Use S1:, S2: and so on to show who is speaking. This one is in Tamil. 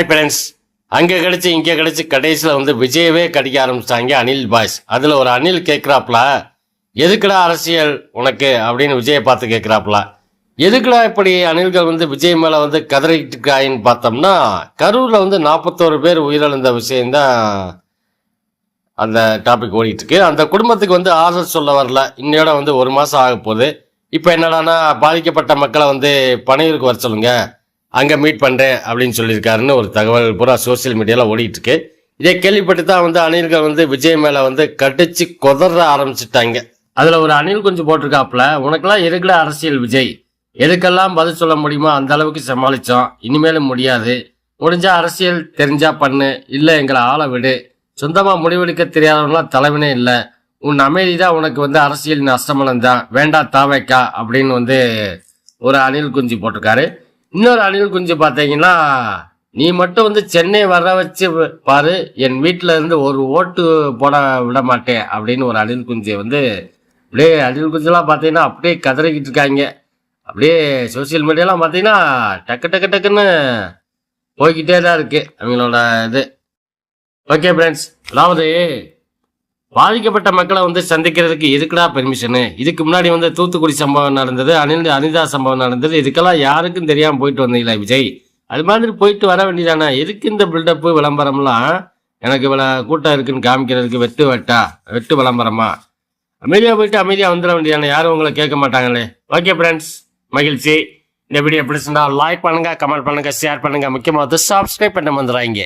S1: ஹாய் ஃப்ரெண்ட்ஸ் அங்கே கிடச்சி இங்கே கிடச்சி கடைசியில் வந்து விஜயவே கடிக்க ஆரம்பிச்சிட்டாங்க அனில் பாய்ஸ். அதில் ஒரு அனில் கேட்குறாப்புல எதுக்குடா அரசியல் உனக்கு? அப்படின்னு விஜயை பார்த்து கேட்குறாப்புல எதுக்குடா இப்படி அணில்கள் வந்து விஜய் மேலே வந்து கதறிக்கிட்டு இருக்காயின்னு பார்த்தோம்னா கரூரில் வந்து நாற்பத்தோரு பேர் உயிரிழந்த விஷயந்தான் அந்த டாபிக் ஓடிட்டுருக்கு. அந்த குடும்பத்துக்கு வந்து ஆறுதல் சொல்ல வரல. இன்னையோட வந்து ஒரு மாதம் ஆக போகுது. இப்போ என்னடான்னா பாதிக்கப்பட்ட மக்களை வந்து பனையூருக்கு வர சொல்லுங்கள் அங்கே மீட் பண்ணுறேன் அப்படின்னு சொல்லியிருக்காருன்னு ஒரு தகவல் பூரா சோஷியல் மீடியாவில் ஓடிட்டுருக்கு இதே கேள்விப்பட்டு தான் வந்து அணில்கள் வந்து விஜய் மேலே வந்து கடிச்சு கொதற ஆரம்பிச்சிட்டாங்க. அதில் ஒரு அணில் கொஞ்சம் போட்டிருக்காப்புல உனக்கெல்லாம் எதுக்குல அரசியல் விஜய்? எதுக்கெல்லாம் பதில் சொல்ல முடியுமோ அந்த அளவுக்கு சமாளித்தோம் இனிமேலும் முடியாது. முடிஞ்சா அரசியல் தெரிஞ்சா பண்ணு. இல்லை எங்களை ஆளை விடு. சொந்தமாக முடிவெடுக்க தெரியாதவங்களாம் தலைவனே இல்லை. உன் அமைதி தான் உனக்கு வந்து அரசியல் நஷ்டமலம் தான். வேண்டாம் தாவைக்கா அப்படின்னு வந்து ஒரு அணில் குஞ்சு போட்டிருக்காரு. இன்னொரு அணில் குஞ்சு பார்த்தீங்கன்னா நீ மட்டும் வந்து சென்னை வர வச்சு பாரு என் வீட்டில் இருந்து ஒரு ஓட்டு போட விட மாட்டேன் அப்படின்னு ஒரு அணில் குஞ்சு வந்து அப்படியே அணில் குஞ்செல்லாம் பார்த்தீங்கன்னா அப்படியே கதறிக்கிட்டு இருக்காங்க. அப்படியே சோசியல் மீடியாலாம் பார்த்தீங்கன்னா டக்கு டக்கு டக்குன்னு போய்கிட்டே தான் இருக்குது அவங்களோட இது. ஓகே ஃப்ரெண்ட்ஸ் அதாவது பாதிக்கப்பட்ட மக்களை வந்து சந்திக்கிறதுக்கு எதுக்குடா பெர்மிஷனு இதுக்கு முன்னாடி வந்து தூத்துக்குடி சம்பவம் நடந்தது அனில் அனிதா சம்பவம் நடந்தது. இதுக்கெல்லாம் யாருக்கும் தெரியாமல் போயிட்டு வந்தீங்களா விஜய்? அது மாதிரி போயிட்டு வர வேண்டியதானே? எதுக்கு இந்த பில்டப்பு விளம்பரம்லாம் எனக்கு இவ்வளோ கூட்டம் இருக்குன்னு காமிக்கிறதுக்கு வெட்டு வெட்டா? வெட்டு விளம்பரமா? அமைதியாக போயிட்டு அமைதியாக வந்துட வேண்டியதானே? யாரும் உங்களை கேட்க மாட்டாங்களே. ஓகே ஃப்ரெண்ட்ஸ் மகிழ்ச்சி. இந்த வீடியோ பிடிச்சிருந்தா லைக் பண்ணுங்க கமெண்ட் பண்ணுங்கள் ஷேர் பண்ணுங்க. முக்கியமாக சப்ஸ்கிரைப் பண்ண வந்துடுறாங்க